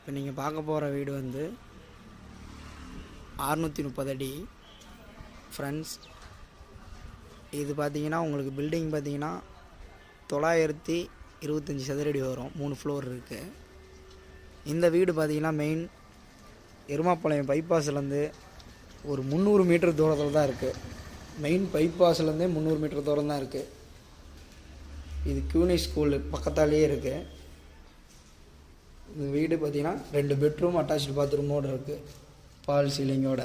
இப்போ நீங்கள் பார்க்க போகிற வீடு வந்து அறுநூற்றி முப்பது அடி. ஃப்ரெண்ட்ஸ் இது பார்த்தீங்கன்னா உங்களுக்கு பில்டிங் பார்த்தீங்கன்னா தொள்ளாயிரத்தி இருபத்தஞ்சி சதுரடி வரும். மூணு ஃப்ளோர் இருக்குது இந்த வீடு பார்த்தீங்கன்னா மெயின் எருமாப்பாளையம் பைபாஸ்லேருந்து ஒரு முந்நூறு மீட்டர் தூரத்தில் தான் இருக்குது மெயின் பைபாஸ்லேருந்தே முந்நூறு மீட்டர் தூரம் தான் இருக்குது இது கியூனி ஸ்கூலு பக்கத்தாலேயே இருக்குது இந்த வீடு பார்த்திங்கன்னா ரெண்டு பெட்ரூம் அட்டாச்சு பாத்ரூமோடு இருக்குது பால் சீலிங்கோட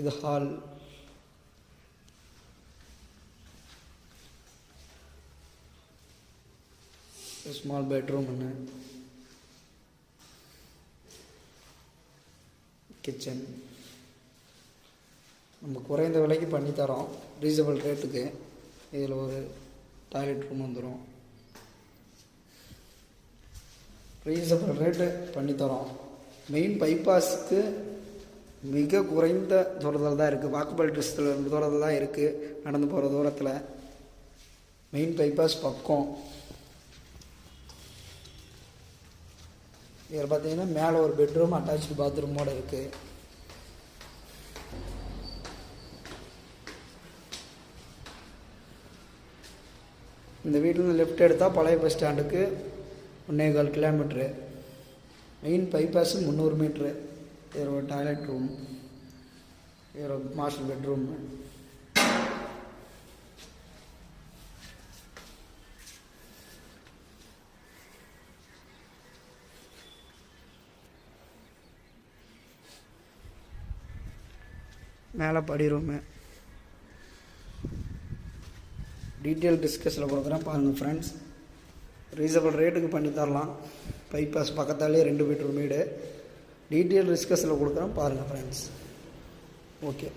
இது ஹால் ஸ்மால் பெட்ரூம் ஒன்று கிச்சன் நம்ம குறைந்த விலைக்கு பண்ணித்தரோம். ரீசனபிள் ரேட்டுக்கு இதில் ஒரு டாய்லெட் ரூம் வந்துடும் ரீசனபிள் ரேட்டு பண்ணித்தரோம் மெயின் பைபாஸுக்கு மிக குறைந்த தூரத்தில் தான் இருக்குது வாக்குபால் டிஸ்டில் தூரத்தில் தான் இருக்குது நடந்து போகிற தூரத்தில் மெயின் பைபாஸ் பக்கம். இதில் பார்த்தீங்கன்னா மேலே ஒரு பெட்ரூம் அட்டாச்சு பாத்ரூமோடு இருக்குது இந்த வீட்டிலேருந்து லெஃப்ட் எடுத்தால் பழைய பஸ் ஸ்டாண்டுக்கு ஒன்றே கால் கிலோமீட்ரு மெயின் பைபாஸ் முந்நூறு மீட்ரு இதில் ஒரு டாய்லெட் ரூம் இதில் ஒரு மாஸ்டர் பெட்ரூம் மேலே படி ரூமு டீட்டெயில் டிஸ்கஸில் கொடுக்குறேன் பாருங்கள் ஃப்ரெண்ட்ஸ் ரீசனபிள் ரேட்டுக்கு பண்ணி தரலாம். பைபாஸ் பக்கத்தாலே ரெண்டு பெட்ரூம் வீடு டீட்டெயில் டிஸ்கஸில் கொடுக்குறேன் பாருங்கள் ஃப்ரெண்ட்ஸ் ஓகே